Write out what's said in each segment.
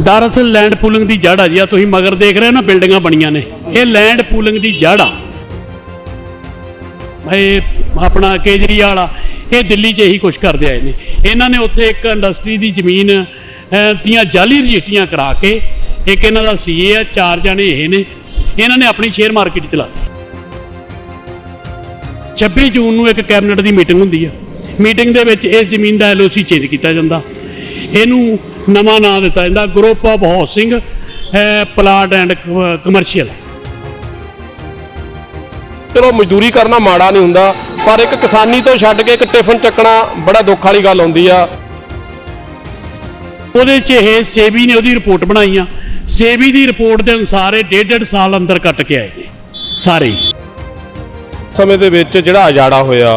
ਦਰਅਸਲ land pooling ਦੀ ਜੜ ਆ ਜੀ ਆ ਤੁਸੀਂ ਮਗਰ ਦੇਖ ਰਹੇ ਹੋ ਨਾ, ਬਿਲਡਿੰਗਾਂ ਬਣੀਆਂ ਨੇ। ਇਹ ਲੈਂਡ ਪੂਲਿੰਗ ਦੀ ਜੜ ਆ। ਇਹ ਆਪਣਾ ਕੇਜਰੀਵਾਲ ਆ, ਇਹ ਦਿੱਲੀ 'ਚ ਇਹੀ ਕੁਝ ਕਰਦੇ ਆਏ ਨੇ। ਇਹਨਾਂ ਨੇ ਉੱਥੇ ਇੱਕ ਇੰਡਸਟਰੀ ਦੀ ਜ਼ਮੀਨ ਦੀਆਂ ਜਾਲੀ ਰਜਿਸਟਰੀਆਂ ਕਰਾ ਕੇ, ਇੱਕ ਇਹਨਾਂ ਦਾ ਸੀਏ ਆ, ਚਾਰ ਜਣੇ ਇਹ ਨੇ। ਇਹਨਾਂ ਨੇ ਆਪਣੀ ਸ਼ੇਅਰ ਮਾਰਕੀਟ ਚਲਾ ਦਿੱਤੀ। 26 ਜੂਨ ਨੂੰ ਇੱਕ ਕੈਬਨਿਟ ਦੀ ਮੀਟਿੰਗ ਹੁੰਦੀ ਆ। ਮੀਟਿੰਗ ਦੇ ਵਿੱਚ ਇਸ ਜ਼ਮੀਨ ਦਾ ਐਲਓਸੀ ਚੇਂਜ ਕੀਤਾ ਜਾਂਦਾ। ਇਹਨੂੰ ਨਵਾਂ ਨਾਮ ਦਿੱਤਾ ਜਾਂਦਾ group of housing plot and commercial ਚਲੋ ਮਜ਼ਦੂਰੀ ਕਰਨਾ ਮਾੜਾ ਨਹੀਂ ਹੁੰਦਾ ਪਰ ਇੱਕ ਕਿਸਾਨੀ ਤੋਂ ਛੱਡ ਕੇ ਇੱਕ ਟਿਫਨ ਚੱਕਣਾ ਬੜਾ ਦੁੱਖ ਵਾਲੀ ਗੱਲ ਹੁੰਦੀ ਆ। ਉਹਦੇ 'ਚ ਇਹ ਸੇਬੀ ਨੇ ਉਹਦੀ ਰਿਪੋਰਟ ਬਣਾਈ ਆ। ਸੇਬੀ ਦੀ ਰਿਪੋਰਟ ਦੇ ਅਨੁਸਾਰ ਇਹ ਡੇਢ ਡੇਢ ਸਾਲ ਅੰਦਰ ਕੱਟ ਕੇ ਆਏ ਨੇ ਸਾਰੇ। ਸਮੇਂ ਦੇ ਵਿੱਚ ਜਿਹੜਾ ਉਜਾੜਾ ਹੋਇਆ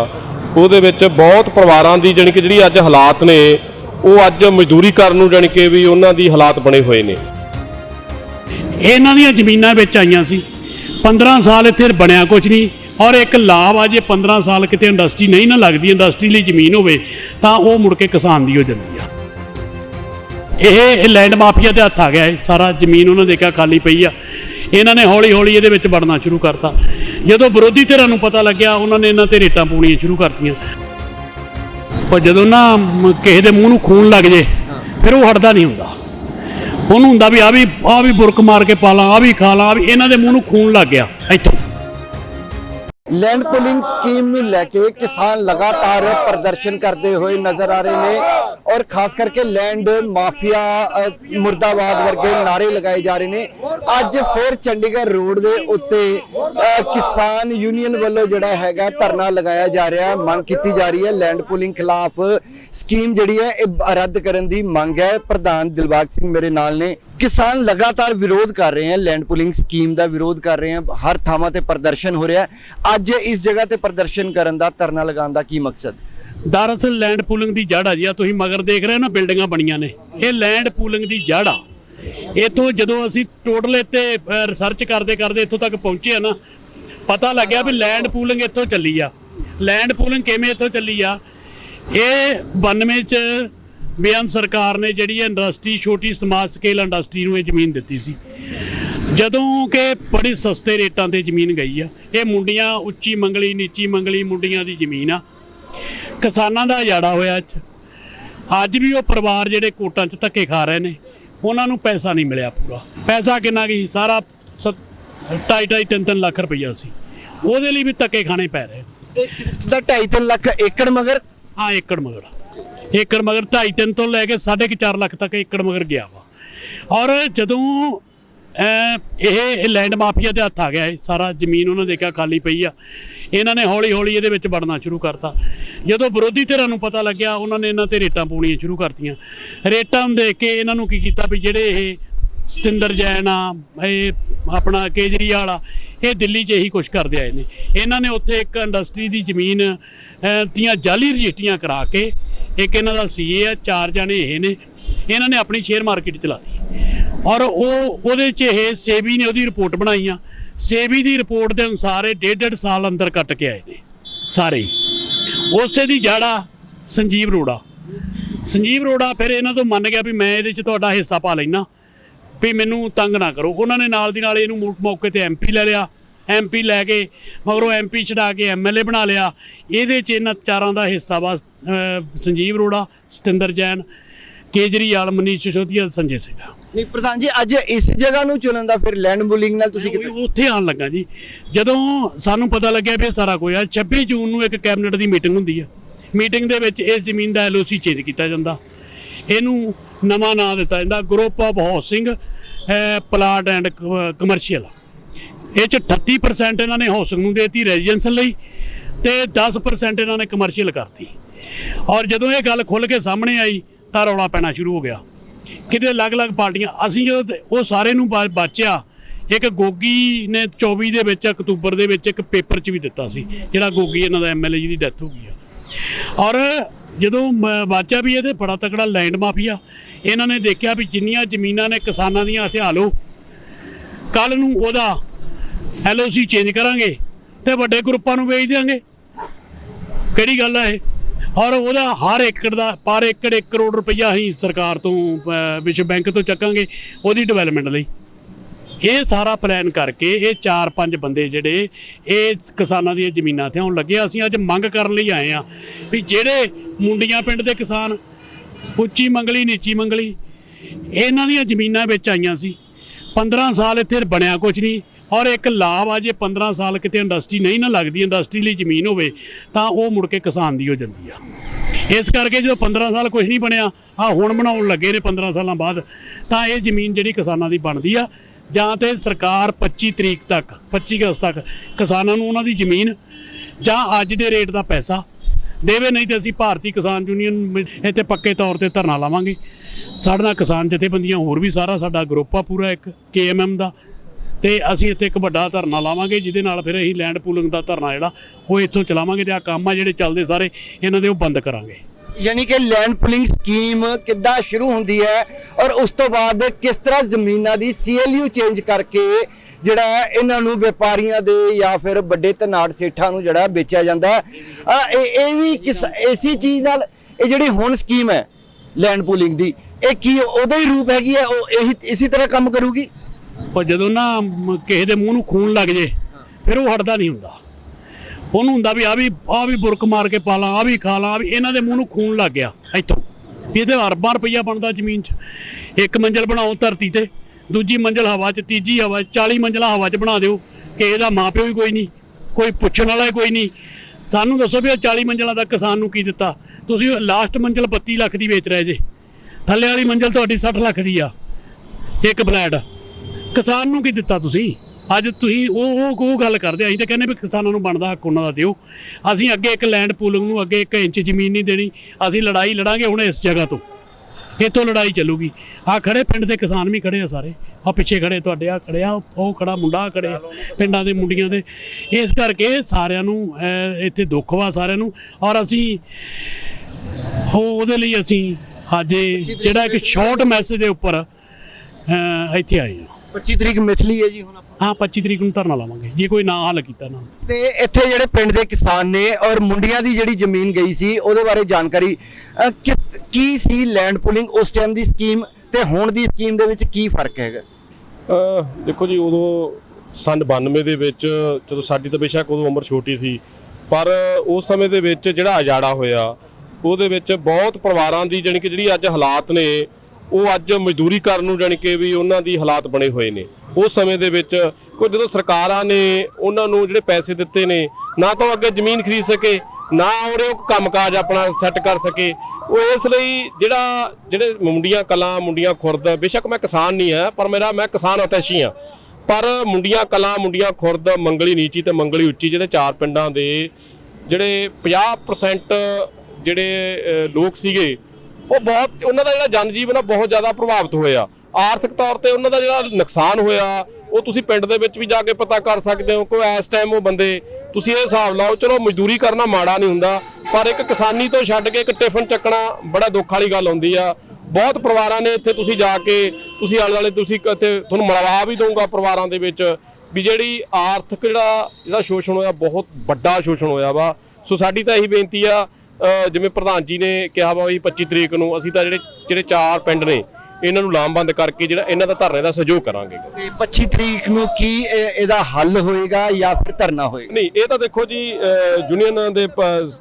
ਉਹਦੇ ਵਿੱਚ ਬਹੁਤ ਪਰਿਵਾਰਾਂ ਦੀ ਜਾਣੀ ਕਿ ਜਿਹੜੀ ਅੱਜ ਹਾਲਾਤ ਨੇ ਉਹ ਅੱਜ ਮਜ਼ਦੂਰੀ ਕਰਨ ਨੂੰ ਜਾਣੀ ਕਿ ਵੀ ਉਹਨਾਂ ਦੀ ਹਾਲਾਤ ਬਣੇ ਹੋਏ ਨੇ। ਇਹਨਾਂ ਦੀਆਂ ਜ਼ਮੀਨਾਂ ਵਿੱਚ ਆਈਆਂ ਸੀ। 15 ਸਾਲ ਇੱਥੇ ਬਣਿਆ ਕੁਝ ਨਹੀਂ ਔਰ ਇੱਕ ਲਾਭ ਆ, ਜੇ 15 ਸਾਲ ਕਿਤੇ ਇੰਡਸਟਰੀ ਨਹੀਂ ਨਾ ਲੱਗਦੀ, ਇੰਡਸਟਰੀ ਲਈ ਜ਼ਮੀਨ ਹੋਵੇ, ਤਾਂ ਉਹ ਮੁੜ ਕੇ ਕਿਸਾਨ ਦੀ ਹੋ ਜਾਂਦੀ ਆ। ਇਹ ਲੈਂਡ ਮਾਫੀਆ ਦੇ ਹੱਥ ਆ ਗਿਆ ਇਹ, ਸਾਰਾ ਜ਼ਮੀਨ ਉਹਨਾਂ ਨੇ ਦੇਖਿਆ ਖਾਲੀ ਪਈ ਆ। ਇਹਨਾਂ ਨੇ ਹੌਲੀ ਹੌਲੀ ਇਹਦੇ ਵਿੱਚ ਵੜਨਾ ਸ਼ੁਰੂ ਕਰਤਾ। ਜਦੋਂ ਵਿਰੋਧੀ ਧਿਰਾਂ ਨੂੰ ਪਤਾ ਲੱਗਿਆ, ਉਹਨਾਂ ਨੇ ਇਹਨਾਂ ਤੇ ਰੇਟਾਂ ਪਾਉਣੀਆਂ ਸ਼ੁਰੂ ਕਰਤੀਆਂ। ਪਰ ਜਦੋਂ ਨਾ ਮ- ਕਿਸੇ ਦੇ ਮੂੰਹ ਨੂੰ ਖੂਨ ਲੱਗ ਜੇ ਫਿਰ ਉਹ ਹਟਦਾ ਨਹੀਂ ਹੁੰਦਾ। ਉਹਨੂੰ ਹੁੰਦਾ ਵੀ ਆ ਵੀ ਆ ਵੀ ਬੁਰਕ ਮਾਰ ਕੇ ਪਾ ਲਾਂ ਆ ਵੀ ਖਾ ਲਾਂ ਆਹ ਵੀ ਇਹਨਾਂ ਦੇ ਮੂੰਹ ਨੂੰ ਖੂਨ ਲੱਗ ਗਿਆ ਇੱਥੋਂ। ਲੈਂਡ ਪੁਲਿੰਗ ਸਕੀਮ ਨੂੰ ਲੈ ਕੇ ਕਿਸਾਨ ਲਗਾਤਾਰ ਪ੍ਰਦਰਸ਼ਨ ਕਰਦੇ ਹੋਏ ਨਜ਼ਰ ਆ ਰਹੇ ਨੇ ਔਰ ਖਾਸ ਕਰਕੇ ਲੈਂਡ ਮਾਫੀਆ ਮੁਰਦਾਬਾਦ ਵਰਗੇ ਨਾਰੇ ਲਗਾਏ ਜਾ ਰਹੇ ਨੇ। ਅੱਜ ਫਿਰ ਚੰਡੀਗੜ੍ਹ ਰੋਡ ਦੇ ਉੱਤੇ ਕਿਸਾਨ ਯੂਨੀਅਨ ਵੱਲੋਂ ਜਿਹੜਾ ਹੈਗਾ ਧਰਨਾ ਲਗਾਇਆ ਜਾ ਰਿਹਾ, ਮੰਗ ਕੀਤੀ ਜਾ ਰਹੀ ਹੈ। ਲੈਂਡ ਪੁਲਿੰਗ ਖਿਲਾਫ ਸਕੀਮ ਜਿਹੜੀ ਹੈ, ਇਹ ਰੱਦ ਕਰਨ ਦੀ ਮੰਗ ਹੈ। ਪ੍ਰਧਾਨ ਦਿਲਬਾਗ ਸਿੰਘ ਮੇਰੇ ਨਾਲ ਨੇ। ਕਿਸਾਨ ਲਗਾਤਾਰ ਵਿਰੋਧ ਕਰ ਰਹੇ ਹਨ ਲੈਂਡ ਪੁਲਿੰਗ ਸਕੀਮ ਦਾ ਵਿਰੋਧ ਕਰ ਰਹੇ ਹਨ, ਹਰ ਥਾਵਾਂ ਤੇ ਪ੍ਰਦਰਸ਼ਨ ਹੋ ਰਿਹਾ ਅੱਜ ਇਸ ਜਗ੍ਹਾ ਤੇ ਪ੍ਰਦਰਸ਼ਨ ਕਰਨ ਦਾ, ਧਰਨਾ ਲਗਾਉਣ ਦਾ ਕੀ ਮਕਸਦ? ਦਰਅਸਲ ਲੈਂਡ ਪੂਲਿੰਗ ਦੀ ਜੜ ਆ ਜੀ ਆ ਤੁਸੀਂ ਮਗਰ ਦੇਖ ਰਹੇ ਹੋ ਨਾ, ਬਿਲਡਿੰਗਾਂ ਬਣੀਆਂ ਨੇ। ਇਹ ਲੈਂਡ ਪੂਲਿੰਗ ਦੀ ਜੜ ਆ। ਇਥੋਂ ਜਦੋਂ ਅਸੀਂ ਟੋਟਲ ਇੱਥੇ ਰਿਸਰਚ ਕਰਦੇ ਕਰਦੇ ਇੱਥੋਂ ਤੱਕ ਪਹੁੰਚੇ ਆ ਨਾ, ਪਤਾ ਲੱਗਿਆ ਵੀ ਲੈਂਡ ਪੂਲਿੰਗ ਇੱਥੋਂ ਚੱਲੀ ਆ। ਲੈਂਡ ਪੂਲਿੰਗ ਕਿਵੇਂ ਇੱਥੋਂ ਚੱਲੀ ਆ? ਇਹ 92 ਚ ਬਿਆਨ ਸਰਕਾਰ ਨੇ ਜਿਹੜੀ ਇੰਡਸਟਰੀ ਛੋਟੀ ਸਮਾਲ ਸਕੇਲ ਇੰਡਸਟਰੀ ਨੂੰ ਇਹ ਜ਼ਮੀਨ ਦਿੱਤੀ ਸੀ। ਜਦੋਂ ਕਿ ਬੜੇ ਸਸਤੇ ਰੇਟਾਂ ਤੇ ਜ਼ਮੀਨ ਗਈ ਆ ਇਹ ਮੁੰਡੀਆਂ ਉੱਚੀ ਮੰਗਲੀ ਨੀਚੀ ਮੰਗਲੀ ਮੁੰਡੀਆਂ ਦੀ ਜ਼ਮੀਨ ਆ। ਕਿਸਾਨਾਂ ਦਾ ਉਜਾੜਾ ਹੋਇਆ ਅੱਜ। ਅੱਜ ਵੀ ਉਹ ਪਰਿਵਾਰ ਜਿਹੜੇ ਕੋਟਾਂ 'ਚ ਧੱਕੇ ਖਾ ਰਹੇ ਨੇ ਉਹਨਾਂ ਨੂੰ ਪੈਸਾ ਨਹੀਂ ਮਿਲਿਆ ਪੂਰਾ। ਪੈਸਾ ਕਿੰਨਾ ਕੀ ਸਾਰਾ 2.5 ਤਿੰਨ ਤਿੰਨ ਲੱਖ ਰੁਪਈਆ ਸੀ। ਉਹਦੇ ਲਈ ਵੀ ਧੱਕੇ ਖਾਣੇ ਪੈ ਰਹੇ ਦਾ 2.5 ਲੱਖ ਏਕੜ ਮਗਰ? ਹਾਂ ਏਕੜ ਮਗਰ। ਏਕੜ ਮਗਰ 2.5 ਤਿੰਨ ਤੋਂ ਲੈ ਕੇ 4.5 ਲੱਖ ਤੱਕ ਏਕੜ ਮਗਰ ਗਿਆ ਵਾ। ਔਰ ਜਦੋਂ ਇਹ ਲੈਂਡ ਮਾਫੀਆ ਦੇ ਹੱਥ ਆ ਗਿਆ ਇਹ, ਸਾਰਾ ਜ਼ਮੀਨ ਉਹਨਾਂ ਦੇਖਿਆ ਖਾਲੀ ਪਈ ਆ। ਇਹਨਾਂ ਨੇ ਹੌਲੀ ਹੌਲੀ ਇਹਦੇ ਵਿੱਚ ਵੜਨਾ ਸ਼ੁਰੂ ਕਰਤਾ। ਜਦੋਂ ਵਿਰੋਧੀ ਧਿਰਾਂ ਨੂੰ ਪਤਾ ਲੱਗਿਆ, ਉਹਨਾਂ ਨੇ ਇਹਨਾਂ ਤੇ ਰੇਟਾਂ ਪਾਉਣੀਆਂ ਸ਼ੁਰੂ ਕਰਤੀਆਂ। ਰੇਟਾਂ ਨੂੰ ਦੇਖ ਕੇ ਇਹਨਾਂ ਨੂੰ ਕੀ ਕੀਤਾ ਵੀ ਜਿਹੜੇ ਇਹ ਸਤਿੰਦਰ ਜੈਨ ਆ, ਇਹ ਆਪਣਾ ਕੇਜਰੀਵਾਲ ਆ, ਇਹ ਦਿੱਲੀ 'ਚ ਇਹੀ ਕੁਝ ਕਰਦੇ ਆਏ ਨੇ। ਇਹਨਾਂ ਨੇ ਉੱਥੇ ਇੱਕ ਇੰਡਸਟਰੀ ਦੀ ਜ਼ਮੀਨ ਦੀਆਂ ਜਾਲੀ ਰਜਿਸਟਰੀਆਂ ਕਰਾ ਕੇ ਇੱਕ ਇਹਨਾਂ ਦਾ ਸੀਏ ਆ, ਚਾਰ ਜਣੇ ਇਹ ਨੇ। ਇਹਨਾਂ ਨੇ ਆਪਣੀ ਸ਼ੇਅਰ ਮਾਰਕੀਟ ਚਲਾ ਲਈ ਔਰ ਉਹ, ਉਹਦੇ 'ਚ ਇਹ ਸੇਬੀ ਨੇ ਉਹਦੀ ਰਿਪੋਰਟ ਬਣਾਈ ਆ। ਸੇਬੀ ਦੀ ਰਿਪੋਰਟ ਦੇ ਅਨੁਸਾਰ ਇਹ ਡੇਢ ਡੇਢ ਸਾਲ ਅੰਦਰ ਕੱਟ ਕੇ ਆਏ ਨੇ, ਸਾਰੇ ਹੀ। ਉਸੇ ਦੀ ਜੜਾ ਸੰਜੀਵ ਰੋੜਾ। ਸੰਜੀਵ ਰੋੜਾ ਫਿਰ ਇਹਨਾਂ ਤੋਂ ਮੰਨ ਗਿਆ ਵੀ ਮੈਂ ਇਹਦੇ 'ਚ ਤੁਹਾਡਾ ਹਿੱਸਾ ਪਾ ਲੈਣਾ ਵੀ ਮੈਨੂੰ ਤੰਗ ਨਾ ਕਰੋ। ਉਹਨਾਂ ਨੇ ਨਾਲ ਦੀ ਨਾਲ ਇਹਨੂੰ ਮੌਕੇ ਤੇ ਐਮਪੀ ਲੈ ਲਿਆ। ਐਮਪੀ ਲੈ ਕੇ ਮਗਰੋਂ ਐਮਪੀ ਛਡਾ ਕੇ ਐਮਐਲਏ ਬਣਾ ਲਿਆ। ਇਹਦੇ 'ਚ ਇਹਨਾਂ ਚਾਰਾਂ ਦਾ ਹਿੱਸਾ ਵਾ ਸੰਜੀਵ ਰੋੜਾ ਸਤਿੰਦਰ ਜੈਨ ਕੇਜਰੀਵਾਲ ਮਨੀਸ਼ ਸਿਸੋਦੀਆ ਸੰਜੇ ਸਿੰਘ ਨਹੀਂ ਪ੍ਰਧਾਨ ਜੀ ਅੱਜ ਇਸ ਜਗ੍ਹਾ ਨੂੰ ਚੁਣਨ ਦਾ ਫਿਰ ਲੈਂਡ ਪੁਲਿੰਗ ਨਾਲ ਤੁਸੀਂ ਕਿਤੇ ਉੱਥੇ ਆਣ ਲੱਗਾ ਜੀ। ਜਦੋਂ ਸਾਨੂੰ ਪਤਾ ਲੱਗਿਆ ਵੀ ਇਹ ਸਾਰਾ ਕੁਝ ਆ 26 ਜੂਨ ਨੂੰ ਇੱਕ ਕੈਬਨਿਟ ਦੀ ਮੀਟਿੰਗ ਹੁੰਦੀ ਆ। ਮੀਟਿੰਗ ਦੇ ਵਿੱਚ ਇਸ ਜ਼ਮੀਨ ਦਾ ਐਲਓਸੀ ਚੇਂਜ ਕੀਤਾ ਜਾਂਦਾ। ਇਹਨੂੰ ਨਵਾਂ ਨਾਮ ਦਿੱਤਾ ਜਾਂਦਾ group of housing plot and commercial ਇਹ ਚ 38% ਇਹਨਾਂ ਨੇ ਹਾਊਸਿੰਗ ਨੂੰ ਦੇਤੀ ਰੈਜ਼ੀਡੈਂਸ਼ੀਅਲ ਲਈ ਤੇ 10% ਇਹਨਾਂ ਨੇ ਕਮਰਸ਼ੀਅਲ ਕਰਤੀ। ਔਰ ਜਦੋਂ ਇਹ ਗੱਲ ਖੁੱਲ ਕੇ ਸਾਹਮਣੇ ਆਈ ਤਾਂ ਰੌਲਾ ਪੈਣਾ ਸ਼ੁਰੂ ਹੋ ਗਿਆ। ਕਿਤੇ ਅਲੱਗ-ਅਲੱਗ ਪਾਰਟੀਆਂ, ਅਸੀਂ ਜਦੋਂ ਉਹ ਸਾਰੇ ਨੂੰ ਬਾਚਿਆ, ਇੱਕ ਗੋਗੀ ਨੇ 24 ਦੇ ਵਿੱਚ ਅਕਤੂਬਰ ਦੇ ਵਿੱਚ ਇੱਕ ਪੇਪਰ 'ਚ ਵੀ ਦਿੱਤਾ ਸੀ, ਜਿਹੜਾ ਗੋਗੀ ਇਹਨਾਂ ਦਾ ਐਮਐਲਏ ਜੀ ਦੀ ਡੈਥ ਹੋ ਗਈ ਆ। ਔਰ ਜਦੋਂ ਮ- ਬਾਚਿਆ ਵੀ ਇਹਦੇ ਬੜਾ ਤਕੜਾ ਲੈਂਡ ਮਾਫੀਆ, ਇਹਨਾਂ ਨੇ ਦੇਖਿਆ ਵੀ ਜਿੰਨੀਆਂ ਜ਼ਮੀਨਾਂ ਨੇ ਕਿਸਾਨਾਂ ਦੀਆਂ ਹਥਿਆ ਲਓ ਕੱਲ ਨੂੰ ਉਹਦਾ ਐਲਓਸੀ ਚੇਂਜ ਕਰਾਂਗੇ ਤੇ ਵੱਡੇ ਗਰੁੱਪਾਂ ਨੂੰ ਵੇਚ ਦਿਆਂਗੇ। ਕਿਹੜੀ ਗੱਲ ਹੈ ਇਹ? ਔਰ ਉਹਦਾ ਹਰ ਏਕੜ ਦਾ, ਪਰ ਏਕੜ 1 ਕਰੋੜ ਰੁਪਈਆ ਅਸੀਂ ਸਰਕਾਰ ਤੋਂ ਵਿਸ਼ਵ ਬੈਂਕ ਤੋਂ ਚੱਕਾਂਗੇ ਉਹਦੀ ਡਿਵੈਲਪਮੈਂਟ ਲਈ। ਇਹ ਸਾਰਾ ਪਲਾਨ ਕਰਕੇ ਇਹ 4-5 ਬੰਦੇ ਜਿਹੜੇ ਇਹ ਕਿਸਾਨਾਂ ਦੀਆਂ ਜ਼ਮੀਨਾਂ ਤੇ ਹੁਣ ਲੱਗੇ ਅਸੀਂ ਅੱਜ ਮੰਗ ਕਰਨ ਲਈ ਆਏ ਆ ਵੀ ਜਿਹੜੇ ਮੁੰਡੀਆਂ ਪਿੰਡ ਦੇ ਕਿਸਾਨ, ਉੱਚੀ ਮੰਗਲੀ, ਨੀਚੀ ਮੰਗਲੀ, ਇਹਨਾਂ ਦੀਆਂ ਜ਼ਮੀਨਾਂ ਵਿੱਚ ਆਈਆਂ ਸੀ। 15 ਸਾਲ ਇੱਥੇ ਬਣਿਆ ਕੁਝ ਨਹੀਂ। ਔਰ ਇੱਕ ਲਾਭ ਆ, ਜੇ 15 ਸਾਲ ਕਿਤੇ ਇੰਡਸਟਰੀ ਨਹੀਂ ਨਾ ਲੱਗਦੀ, ਇੰਡਸਟਰੀ ਲਈ ਜ਼ਮੀਨ ਹੋਵੇ, ਤਾਂ ਉਹ ਮੁੜ ਕੇ ਕਿਸਾਨ ਦੀ ਹੋ ਜਾਂਦੀ ਆ। ਇਸ ਕਰਕੇ ਜਦੋਂ 15 ਸਾਲ ਕੁਝ ਨਹੀਂ ਬਣਿਆ ਆ ਹੁਣ ਬਣਾਉਣ ਲੱਗੇ ਨੇ 15 ਸਾਲਾਂ ਬਾਅਦ, ਤਾਂ ਇਹ ਜ਼ਮੀਨ ਜਿਹੜੀ ਕਿਸਾਨਾਂ ਦੀ ਬਣਦੀ ਆ। ਜਾਂ ਤੇ ਸਰਕਾਰ 25 ਤਰੀਕ ਤੱਕ 25 ਅਗਸਤ ਤੱਕ ਕਿਸਾਨਾਂ ਨੂੰ ਉਹਨਾਂ ਦੀ ਜ਼ਮੀਨ ਜਾਂ ਅੱਜ ਦੇ ਰੇਟ ਦਾ ਪੈਸਾ ਦੇਵੇ, ਨਹੀਂ ਤੇ ਅਸੀਂ ਭਾਰਤੀ ਕਿਸਾਨ ਯੂਨੀਅਨ ਇੱਥੇ ਪੱਕੇ ਤੌਰ ਤੇ ਧਰਨਾ ਲਾਵਾਂਗੇ। ਸਾਡੇ ਨਾਲ ਕਿਸਾਨ ਜਥੇਬੰਦੀਆਂ ਹੋਰ ਵੀ ਸਾਰਾ ਸਾਡਾ ਗਰੁੱਪ ਆ, ਪੂਰਾ ਇੱਕ ਕੇਐਮਐਮ ਦਾ। ਤੇ ਅਸੀਂ ਇੱਥੇ ਇੱਕ ਵੱਡਾ ਧਰਨਾ ਲਾਵਾਂਗੇ, ਜਿਹਦੇ ਨਾਲ ਫਿਰ ਅਸੀਂ ਲੈਂਡ ਪੂਲਿੰਗ ਦਾ ਧਰਨਾ ਜਿਹੜਾ, ਉਹ ਇੱਥੋਂ ਚਲਾਵਾਂਗੇ ਤੇ ਆ ਕੰਮ ਆ ਜਿਹੜੇ ਚੱਲਦੇ ਸਾਰੇ, ਇਹਨਾਂ ਦੇ ਉਹ ਬੰਦ ਕਰਾਂਗੇ। ਯਾਨੀ ਕਿ ਲੈਂਡ ਪੂਲਿੰਗ ਸਕੀਮ ਕਿੱਦਾਂ ਸ਼ੁਰੂ ਹੁੰਦੀ ਹੈ ਔਰ ਉਸ ਤੋਂ ਬਾਅਦ ਕਿਸ ਤਰ੍ਹਾਂ ਜ਼ਮੀਨਾਂ ਦੀ ਸੀਐਲਯੂ ਚੇਂਜ ਕਰਕੇ ਜਿਹੜਾ ਇਹਨਾਂ ਨੂੰ ਵਪਾਰੀਆਂ ਦੇ ਜਾਂ ਫਿਰ ਵੱਡੇ ਧਨਾੜ ਸੇਠਾਂ ਨੂੰ ਜਿਹੜਾ ਵੇਚਿਆ ਜਾਂਦਾ ਇਹ ਇਹ ਵੀ ਕਿਸ ਐਸੀ ਚੀਜ਼ ਨਾਲ ਇਹ ਜਿਹੜੀ ਹੁਣ ਸਕੀਮ ਹੈ ਲੈਂਡ ਪੂਲਿੰਗ ਦੀ, ਇਹ ਕੀ ਉਹਦਾ ਹੀ ਰੂਪ ਹੈਗੀ ਹੈ, ਉਹ ਇਹੀ, ਇਸੇ ਤਰ੍ਹਾਂ ਕੰਮ ਕਰੂਗੀ? ਪਰ ਜਦੋਂ ਨਾ ਮ- ਕਿਸੇ ਦੇ ਮੂੰਹ ਨੂੰ ਖੂਨ ਲੱਗ ਜੇ, ਫਿਰ ਉਹ ਹਟਦਾ ਨਹੀਂ ਹੁੰਦਾ। ਉਹਨੂੰ ਹੁੰਦਾ ਵੀ ਆ ਵੀ ਆ ਵੀ ਬੁਰਕ ਮਾਰ ਕੇ ਪਾ ਲਾਂ ਆ ਵੀ ਖਾ ਲਾਂ, ਆਹ ਵੀ ਇਹਨਾਂ ਦੇ ਮੂੰਹ ਨੂੰ ਖੂਨ ਲੱਗ ਗਿਆ ਇੱਥੋਂ। ਵੀ ਇਹਦੇ ਅਰਬਾਂ ਰੁਪਈਆ ਬਣਦਾ ਜ਼ਮੀਨ 'ਚ। ਇੱਕ ਮੰਜ਼ਲ ਬਣਾਓ ਧਰਤੀ ਤੇ, ਦੂਜੀ ਮੰਜ਼ਲ ਹਵਾ 'ਚ, ਤੀਜੀ ਹਵਾ 'ਚ 40 ਮੰਜ਼ਲਾਂ ਹਵਾ 'ਚ ਬਣਾ ਦਿਓ। ਕਿ ਇਹਦਾ ਮਾਪਿਓ ਵੀ ਕੋਈ ਨਹੀਂ, ਕੋਈ ਪੁੱਛਣ ਵਾਲਾ ਹੀ ਕੋਈ ਨਹੀਂ। ਸਾਨੂੰ ਦੱਸੋ ਵੀ ਇਹ 40 ਮੰਜ਼ਲਾਂ ਦਾ ਕਿਸਾਨ ਨੂੰ ਕੀ ਦਿੱਤਾ? ਤੁਸੀਂ ਲਾਸਟ ਮੰਜ਼ਲ 32 ਲੱਖ ਦੀ ਵੇਚ ਰਹੇ ਜੇ। ਥੱਲੇ ਵਾਲੀ ਮੰਜ਼ਲ ਤੁਹਾਡੀ 60 ਲੱਖ ਦੀ ਆ, ਇੱਕ ਫਲੈਟ। ਕਿਸਾਨ ਨੂੰ ਕੀ ਦਿੱਤਾ ਤੁਸੀਂ? ਅੱਜ ਤੁਸੀਂ ਉਹ ਉਹ ਉਹ ਗੱਲ ਕਰਦੇ ਅਸੀਂ ਤਾਂ ਕਹਿੰਦੇ ਵੀ ਕਿਸਾਨਾਂ ਨੂੰ ਬਣਦਾ ਹੱਕ ਉਹਨਾਂ ਦਾ ਦਿਓ। ਅਸੀਂ ਅੱਗੇ ਇੱਕ ਲੈਂਡ ਪੂਲਿੰਗ ਨੂੰ ਅੱਗੇ ਇੱਕ ਇੰਚ ਜ਼ਮੀਨ ਨਹੀਂ ਦੇਣੀ ਅਸੀਂ ਲੜਾਈ ਲੜਾਂਗੇ ਹੁਣ ਇਸ ਜਗ੍ਹਾ ਤੋਂ। ਇੱਥੋਂ ਲੜਾਈ ਚੱਲੂਗੀ। ਆ ਖੜੇ ਪਿੰਡ ਦੇ ਕਿਸਾਨ ਵੀ ਖੜੇ ਆ ਸਾਰੇ। ਆ ਪਿੱਛੇ ਖੜੇ ਤੁਹਾਡੇ ਆ ਖੜੇ ਆ ਉਹ ਖੜਾ ਮੁੰਡਾ ਆਹ ਖੜੇ ਆ ਪਿੰਡਾਂ ਦੇ ਮੁੰਡੀਆਂ ਦੇ। ਇਸ ਕਰਕੇ ਸਾਰਿਆਂ ਨੂੰ ਅਹ, ਇੱਥੇ ਦੁੱਖ ਵਾ ਸਾਰਿਆਂ ਨੂੰ। ਔਰ ਅਸੀਂ ਉਹ ਉਹਦੇ ਲਈ ਅਸੀਂ ਅੱਜ ਇਹ ਜਿਹੜਾ ਇੱਕ ਸ਼ਾਰਟ ਮੈਸੇਜ ਦੇ ਉੱਪਰ ਅਹ, ਇੱਥੇ ਆਏ ਹਾਂ। 25 ਤਰੀਕ ਮਿਥਲੀ ਹੈ ਜੀ ਹੁਣ ਆਪਾਂ। ਹਾਂ 25 ਤਰੀਕ ਨੂੰ ਧਰਨਾ ਲਾਵਾਂਗੇ। ਜੇ ਕੋਈ ਨਾ ਹੱਲ ਕੀਤਾ ਨਾ। ਤੇ ਇੱਥੇ ਜਿਹੜੇ ਪਿੰਡ ਦੇ ਕਿਸਾਨ ਨੇ ਔਰ ਮੁੰਡੀਆਂ ਦੀ ਜਿਹੜੀ ਜ਼ਮੀਨ ਗਈ ਸੀ ਉਹਦੇ ਬਾਰੇ ਜਾਣਕਾਰੀ ਕਿਸ- ਕੀ ਸੀ ਲੈਂਡ ਪੁਲਿੰਗ ਉਸ ਟਾਈਮ ਦੀ ਸਕੀਮ ਤੇ ਹੁਣ ਦੀ ਸਕੀਮ ਦੇ ਵਿੱਚ ਕੀ ਫ਼ਰਕ ਹੈਗਾ? ਅਹ ਦੇਖੋ ਜੀ ਉਦੋਂ ਸਨ 92 ਦੇ ਵਿੱਚ ਜਦੋਂ ਸਾਡੀ ਤਾਂ ਬੇਸ਼ੱਕ ਉਦੋਂ ਉਮਰ ਛੋਟੀ ਸੀ ਪਰ ਉਸ ਸਮੇਂ ਦੇ ਵਿੱਚ ਜਿਹੜਾ ਉਜਾੜਾ ਹੋਇਆ ਉਹਦੇ ਵਿੱਚ ਬਹੁਤ ਪਰਿਵਾਰਾਂ ਦੀ ਜਾਣੀ ਕਿ ਜਿਹੜੀ ਅੱਜ ਹਾਲਾਤ ਨੇ ਉਹ ਅੱਜ ਮਜ਼ਦੂਰੀ ਕਰਨ ਨੂੰ ਜਾਣੀ ਕਿ ਵੀ ਉਹਨਾਂ ਦੀ ਹਾਲਾਤ ਬਣੇ ਹੋਏ ਨੇ। ਉਸ ਸਮੇਂ ਦੇ ਵਿੱਚ ਕੋਈ ਜਦੋਂ ਸਰਕਾਰਾਂ ਨੇ ਉਹਨਾਂ ਨੂੰ ਜਿਹੜੇ ਪੈਸੇ ਦਿੱਤੇ ਨੇ, ਨਾ ਤਾਂ ਉਹ ਅੱਗੇ ਜ਼ਮੀਨ ਖਰੀਦ ਸਕੇ, ਨਾ ਉਹਦੇ ਉਹ ਕੰਮਕਾਜ ਆਪਣਾ ਸੈੱਟ ਕਰ ਸਕੇ। ਉਹ ਇਸ ਲਈ ਜਿਹੜਾ, ਜਿਹੜੇ ਮੁੰਡੀਆਂ ਕਲਾਂ, ਮੁੰਡੀਆਂ ਖੁਰਦ, ਬੇਸ਼ੱਕ ਮੈਂ ਕਿਸਾਨ ਨਹੀਂ ਆ ਪਰ ਮੇਰਾ, ਮੈਂ ਕਿਸਾਨ ਅਤੈਸ਼ੀ ਆ ਪਰ ਮੁੰਡੀਆਂ ਕਲਾਂ, ਮੁੰਡੀਆਂ ਖੁਰਦ, ਮੰਗਲੀ ਨੀਚੀ ਤੇ ਮੰਗਲੀ ਉੱਚੀ ਜਿਹੜੇ ਚਾਰ ਪਿੰਡਾਂ ਦੇ ਜਿਹੜੇ 50% ਜਿਹੜੇ ਲੋਕ ਸੀਗੇ ਉਹ ਬਹੁਤ, ਉਹਨਾਂ ਦਾ ਜਿਹੜਾ ਜਨਜੀਵਨ ਆ, ਬਹੁਤ ਜ਼ਿਆਦਾ ਪ੍ਰਭਾਵਿਤ ਹੋਇਆ। ਆਰਥਿਕ ਤੌਰ ਤੇ ਉਹਨਾਂ ਦਾ ਜਿਹੜਾ ਨੁਕਸਾਨ ਹੋਇਆ, ਉਹ ਤੁਸੀਂ ਪਿੰਡ ਦੇ ਵਿੱਚ ਵੀ ਜਾ ਕੇ ਪਤਾ ਕਰ ਸਕਦੇ ਹੋ ਕਿ ਇਸ ਟਾਈਮ ਉਹ ਬੰਦੇ, ਤੁਸੀਂ ਇਹ ਹਿਸਾਬ ਲਾਓ, ਚਲੋ ਮਜ਼ਦੂਰੀ ਕਰਨਾ ਮਾੜਾ ਨਹੀਂ ਹੁੰਦਾ, ਪਰ ਇੱਕ ਕਿਸਾਨੀ ਤੋਂ ਛੱਡ ਕੇ ਇੱਕ ਟਿਫਨ ਚੱਕਣਾ ਬੜਾ ਦੁੱਖ ਵਾਲੀ ਗੱਲ ਹੁੰਦੀ ਆ। ਬਹੁਤ ਪਰਿਵਾਰਾਂ ਨੇ ਇੱਥੇ ਤੁਸੀਂ ਜਾ ਕੇ, ਤੁਸੀਂ ਆਲੇ ਦੁਆਲੇ ਤੁਸੀਂ ਇੱਥੇ ਤੁਹਾਨੂੰ ਮਿਲਵਾ ਵੀ ਦਊਂਗਾ ਪਰਿਵਾਰਾਂ ਦੇ ਵਿੱਚ, ਵੀ ਜਿਹੜੀ ਆਰਥਿਕ ਜਿਹੜਾ ਜਿਹੜਾ ਸ਼ੋਸ਼ਣ ਹੋਇਆ, ਬਹੁਤ ਵੱਡਾ ਸ਼ੋਸ਼ਣ ਹੋਇਆ ਵਾ। ਸੋ ਸਾਡੀ ਤਾਂ ਇਹੀ ਬੇਨਤੀ ਆ ਜਿਵੇਂ ਪ੍ਰਧਾਨ ਜੀ ਨੇ ਕਿਹਾ ਵਾ ਵੀ 25 ਤਰੀਕ ਨੂੰ ਅਸੀਂ ਤਾਂ ਜਿਹੜੇ ਜਿਹੜੇ ਚਾਰ ਪਿੰਡ ਨੇ ਇਹਨਾਂ ਨੂੰ ਲਾਮਬੰਦ ਕਰਕੇ ਜਿਹੜਾ ਇਹਨਾਂ ਦਾ ਧਰਨੇ ਦਾ ਸਹਿਯੋਗ ਕਰਾਂਗੇ। ਤੇ 25 ਤਰੀਕ ਨੂੰ ਕੀ ਇਹ- ਇਹਦਾ ਹੱਲ ਹੋਏਗਾ ਜਾਂ ਫਿਰ ਧਰਨਾ ਹੋਏਗਾ? ਨਹੀਂ ਇਹ ਤਾਂ ਦੇਖੋ ਜੀ ਯੂਨੀਅਨ ਦੇ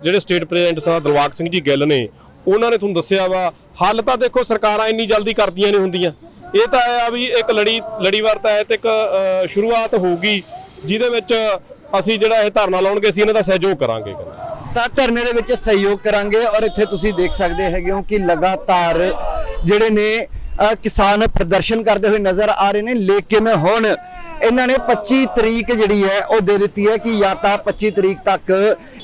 ਜਿਹੜੇ ਸਟੇਟ ਪ੍ਰੈਜ਼ੀਡੈਂਟ ਸਾਹਿਬ ਦਲਵਾਗ ਸਿੰਘ ਜੀ ਗਿੱਲ ਨੇ ਉਹਨਾਂ ਨੇ ਤੁਹਾਨੂੰ ਦੱਸਿਆ ਵਾ ਹੱਲ ਤਾਂ ਦੇਖੋ ਸਰਕਾਰਾਂ ਇੰਨੀ ਜਲਦੀ ਕਰਦੀਆਂ ਨਹੀਂ ਹੁੰਦੀਆਂ। ਇਹ ਤਾਂ ਆ ਵੀ ਇੱਕ ਲੜੀ ਲੜੀਵਾਰ ਤਾਂ ਹੈ ਤੇ ਇੱਕ ਸ਼ੁਰੂਆਤ ਹੋਊਗੀ ਜਿਹਦੇ ਵਿੱਚ ਅਸੀਂ ਜਿਹੜਾ ਇਹ ਧਰਨਾ ਲਾਉਣਗੇ ਅਸੀਂ ਇਹਨਾਂ ਦਾ ਸਹਿਯੋਗ ਕਰਾਂਗੇ। ਤਾਂ ਧਰਨੇ ਦੇ ਵਿੱਚ ਸਹਿਯੋਗ ਕਰਾਂਗੇ ਔਰ ਇੱਥੇ ਤੁਸੀਂ ਦੇਖ ਸਕਦੇ ਹੈਗੇ ਹੋ ਕਿ ਲਗਾਤਾਰ ਜਿਹੜੇ ਨੇ ਕਿਸਾਨ ਪ੍ਰਦਰਸ਼ਨ ਕਰਦੇ ਹੋਏ ਨਜ਼ਰ ਆ ਰਹੇ ਨੇ। ਲੇਕਿਨ ਹੁਣ ਇਹਨਾਂ ਨੇ 25 ਤਰੀਕ ਜਿਹੜੀ ਹੈ, ਉਹ ਦੇ ਦਿੱਤੀ ਹੈ ਕਿ ਜਾਂ ਤਾਂ 25 ਤਰੀਕ ਤੱਕ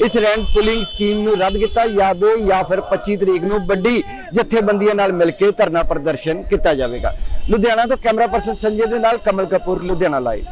ਇਸ ਰੈਂਟ ਪੁਲਿੰਗ ਸਕੀਮ ਨੂੰ ਰੱਦ ਕੀਤਾ ਜਾਵੇ ਜਾਂ ਫਿਰ 25 ਤਰੀਕ ਨੂੰ ਵੱਡੀ ਜਥੇਬੰਦੀਆਂ ਨਾਲ ਮਿਲ ਕੇ ਧਰਨਾ ਪ੍ਰਦਰਸ਼ਨ ਕੀਤਾ ਜਾਵੇਗਾ। ਲੁਧਿਆਣਾ ਤੋਂ ਕੈਮਰਾ ਪਰਸਨ ਸੰਜੇ ਦੇ ਨਾਲ ਕਮਲ ਕਪੂਰ, ਲੁਧਿਆਣਾ ਲਾਈਵ